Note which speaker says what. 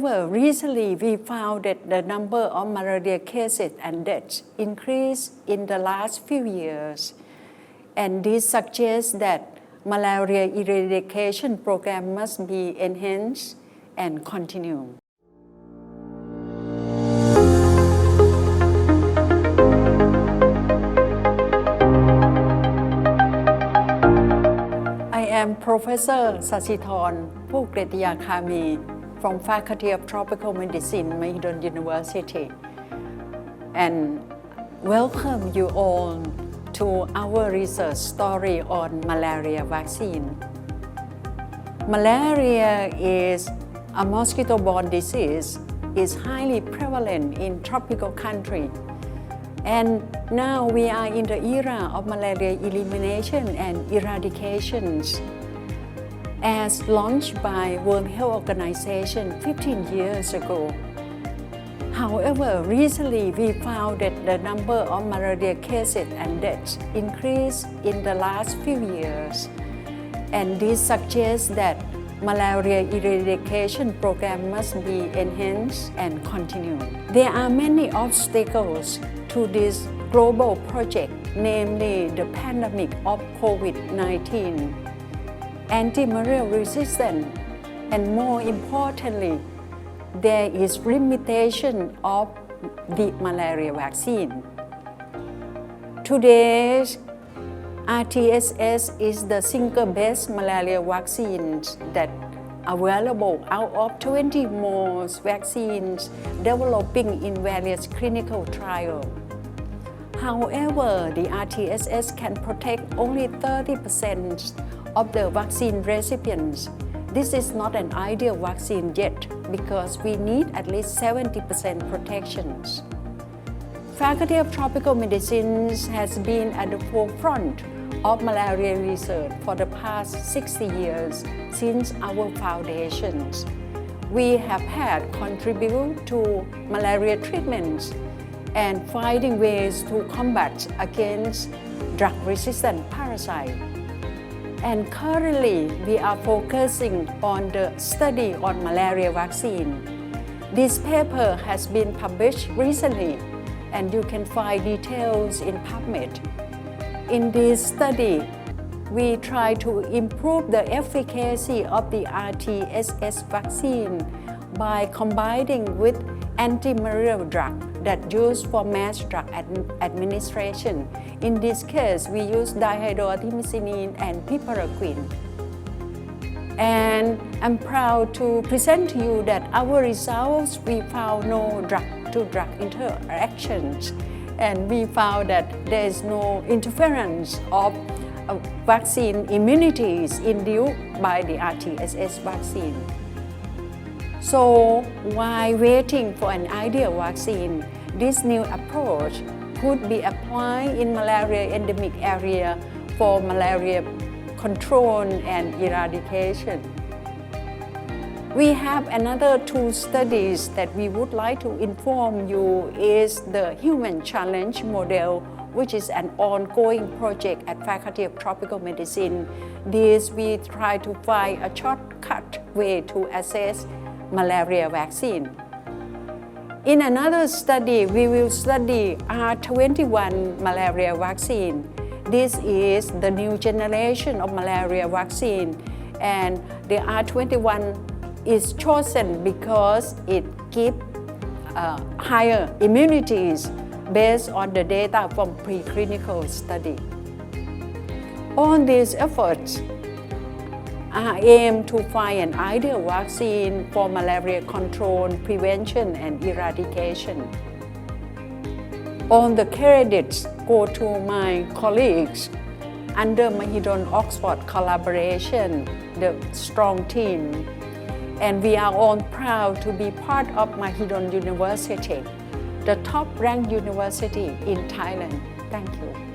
Speaker 1: However, recently we found that the number of malaria cases and deaths increased in the last few years. And this suggests that malaria eradication program must be enhanced and continue. I am Professor Sasithon Pukretiyakami from Faculty of Tropical Medicine, Mahidol University. And welcome you all to our research story on malaria vaccine. Malaria is a mosquito-borne disease is highly prevalent in tropical country. And now we are in the era of malaria elimination and eradications as launched by World Health Organization 15 years ago. However, recently we found that the number of malaria cases and deaths increased in the last few years. And this suggests that malaria eradication program must be enhanced and continued. There are many obstacles to this global project, namely the pandemic of COVID-19, anti-malarial resistance, and more importantly, there is limitation of the malaria vaccine. Today, RTSS is the single best malaria vaccine that available out of 20 more vaccines developing in various clinical trials. However, the RTSS can protect only 30% of the vaccine recipients. This is not an ideal vaccine yet because we need at least 70% protections. Faculty of Tropical Medicine has been at the forefront of malaria research for the past 60 years since our foundations. We have had contributed to malaria treatments and finding ways to combat against drug-resistant parasites. And currently, we are focusing on the study on malaria vaccine. This paper has been published recently, and you can find details in PubMed. In this study, we try to improve the efficacy of the RTSS vaccine by combining with anti-malarial drug that used for mass drug ad- administration. In this case, we use dihydroartemisinin and piperacin. And I'm proud to present to you that our results, we found no drug-to-drug interactions. And we found that there is no interference of uh, vaccine immunities induced by the RTSS vaccine. So while waiting for an ideal vaccine, this new approach could be applied in malaria endemic area for malaria control and eradication. We have another two studies that we would like to inform you is the human challenge model which is an ongoing project at Faculty of Tropical Medicine. This we try to find a shortcut way to assess malaria vaccine. In another study, we will study R21 malaria vaccine. This is the new generation of malaria vaccine and the R21 is chosen because it gives uh, higher immunities based on the data from preclinical study. All these efforts Uh-huh, are aimed to find an ideal vaccine for malaria control, prevention, and eradication. All the credits go to my colleagues under Mahidol Oxford collaboration, the strong team. And we are all proud to be part of Mahidol University, the top ranked university in Thailand. Thank you.